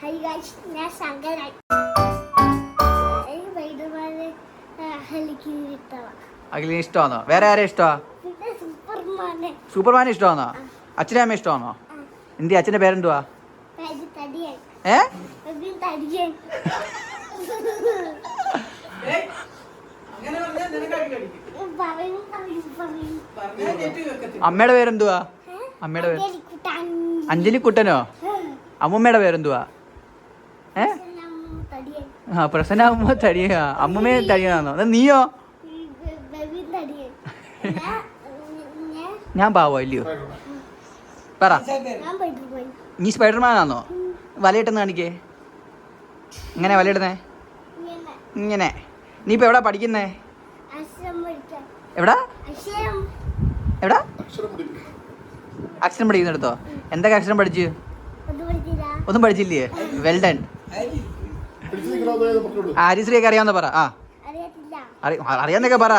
High guys ഞാൻ ശങ്കര അഖിലിന് ഇഷ്ടമാണോ? വേറെ ആരെ ഇഷ്ടമാ? സൂപ്പർമാനെ ഇഷ്ടമാണോ? അച്ഛനെ അമ്മ ഇഷ്ടമാണോ? എന്തി അച്ഛന്റെ പേരെന്തുവാ? ഏ? അമ്മയുടെ പേരെന്തുവാ? അമ്മയുടെ പേര് അഞ്ജലി കുട്ടനോ അമ്മൂമ്മയുടെ പേരെന്തുവാ? ഏ? ആ അമ്മ തടിയ. അമ്മൂമ്മയെ തടിയാണോ എന്നാ നീയോ? ഞാൻ പാവോ ഇല്ലയോ പറ. നീ സ്പൈഡർമാൻ ആണോ വലയിട്ടെന്ന് കാണിക്കേ. ഇങ്ങനെ വലയിടുന്നേ? ഇങ്ങനെ. നീ ഇപ്പൊ എവിടാ പഠിക്കുന്നേ? എവിടാ? എവിടാ? അക്ഷരം പഠിക്കുന്നിടത്തോ? എന്തൊക്കെ അക്ഷരം പഠിച്ചു? ഒന്നും പഠിച്ചില്ലേ. വെൽഡൻ അരി ആര്യശ്രീയൊക്കെ അറിയാവുന്ന പറ ആ. അറിയാന്നൊക്കെ പറ.